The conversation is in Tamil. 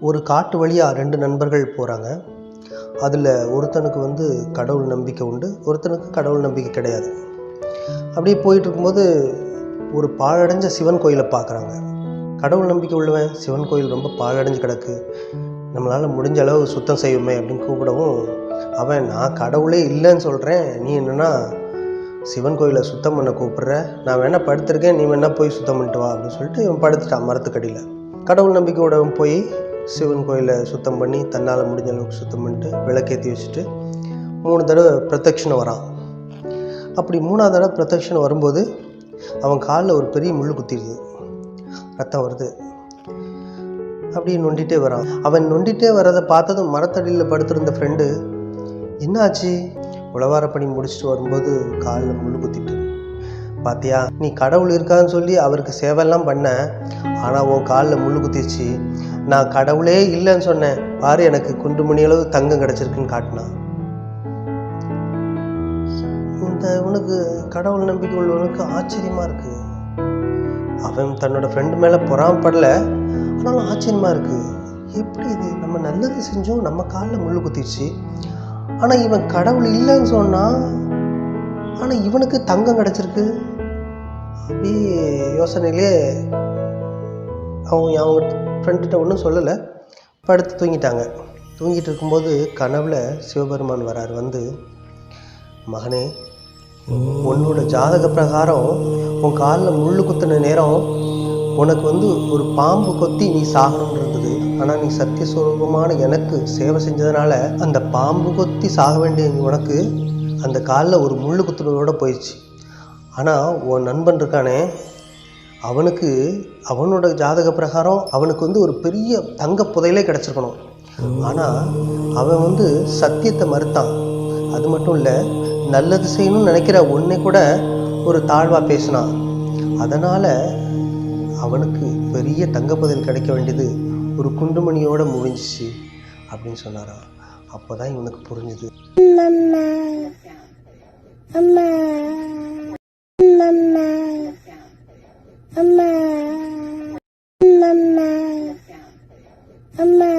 ஒரு காட்டு வழியாக ரெண்டு நண்பர்கள் போகிறாங்க அதில் ஒருத்தனுக்கு வந்து கடவுள் நம்பிக்கை உண்டு ஒருத்தனுக்கு கடவுள் நம்பிக்கை கிடையாது. அப்படியே போயிட்டு இருக்கும்போது ஒரு பாழடைஞ்ச சிவன் கோயிலை பார்க்குறாங்க. கடவுள் நம்பிக்கை உள்ளவன் சிவன் கோயில் ரொம்ப பாழடைஞ்சு கிடக்கு. நம்மளால் முடிஞ்ச அளவு சுத்தம் செய்வோமே அப்படின்னு கூப்பிடவும் அவன் நான் கடவுளே இல்லைன்னு சொல்கிறேன் நீ என்னென்னா சிவன் கோயிலை சுத்தம் பண்ண கூப்பிட்ற. நான் வேணால் படுத்திருக்கேன். நீ வேணால் போய் சுத்தம் பண்ணிட்டு வா அப்படின்னு சொல்லிட்டு இவன் படுத்துட்டான் மரத்துக்கடியில். கடவுள் நம்பிக்கையோட போய் சிவன் கோயிலை சுத்தம் பண்ணி தன்னால் முடிஞ்ச அளவுக்கு சுத்தம் பண்ணிட்டு விளக்கேற்றி வச்சுட்டு மூணு தடவை பிரதட்சிணம் வரான். அப்படி மூணாவது தடவை பிரதட்சிணம் வரும்போது அவன் காலில் ஒரு பெரிய முள் குத்திடுது. ரத்தம் வருது. அப்படியே நொண்டிகிட்டே வரான். அவன் நொண்டிகிட்டே வரதை பார்த்ததும் மரத்தடியில் படுத்திருந்த ஃப்ரெண்டு என்னாச்சு? உழவாரப்பணி முடிச்சுட்டு வரும்போது காலில் முள் குத்திட்டு. பாத்தியா நீ கடவுள் இருக்கான்னு சொல்லி அவருக்கு சேவையெல்லாம் பண்ண ஆனால் உன் காலில் முள் குத்திச்சு நான் கடவுளே இல்லைன்னு சொன்னேன். பாரு எனக்கு குண்டு மணி அளவு தங்கம் கிடச்சிருக்குன்னு காட்டினான் இந்த இவனுக்கு கடவுள் நம்பிக்கை உள்ளவனுக்கு ஆச்சரியமாக இருக்குது அவன் தன்னோட ஃப்ரெண்டு மேலே பொறாமப்படல. ஆனாலும் ஆச்சரியமாக இருக்குது எப்படி இது? நம்ம நல்லது செஞ்சோம் நம்ம காலில் முள் குத்திடுச்சு ஆனால் இவன் கடவுள் இல்லைன்னு சொன்னால் ஆனால் இவனுக்கு தங்கம் கிடச்சிருக்கு. அப்படியே யோசனையிலே அவங்க அவங்க ஃப்ரெண்டுகிட்ட ஒன்றும் சொல்லலை. படுத்து தூங்கிட்டாங்க. தூங்கிட்டு இருக்கும்போது கனவில் சிவபெருமான் வரார். வந்து மகனே உன்னோட ஜாதக பிரகாரம் உன் காலில் முள் குத்தின நேரம் உனக்கு வந்து ஒரு பாம்பு கொத்தி நீ சாகணும்னு இருந்தது. ஆனால் நீ சத்தியஸ்வரூபமான எனக்கு சேவை செஞ்சதுனால அந்த பாம்பு கொத்தி சாக வேண்டிய உனக்கு அந்த காலில் ஒரு முள் குத்துனதோடு போயிடுச்சு. ஆனால் உன் நண்பன் இருக்கானே அவனுக்கு அவனோட ஜாதக பிரகாரம் அவனுக்கு வந்து ஒரு பெரிய தங்க புதையலே கிடச்சிருக்கணும். ஆனால் அவன் வந்து சத்தியத்தை மறுத்தான். அது மட்டும் இல்லை நல்லது செய்யணும்னு நினைக்கிற ஒன்றை கூட ஒரு தாழ்வாக பேசினான். அதனால் அவனுக்கு பெரிய தங்க புதையல் கிடைக்க வேண்டியது ஒரு குண்டுமணியோட முடிஞ்சிச்சு அப்படின்னு சொன்னாராம். அப்போ தான் இவனுக்கு புரிஞ்சுது. அம்மா அம்மா. அம்மா அம்மா அம்மா அம்மா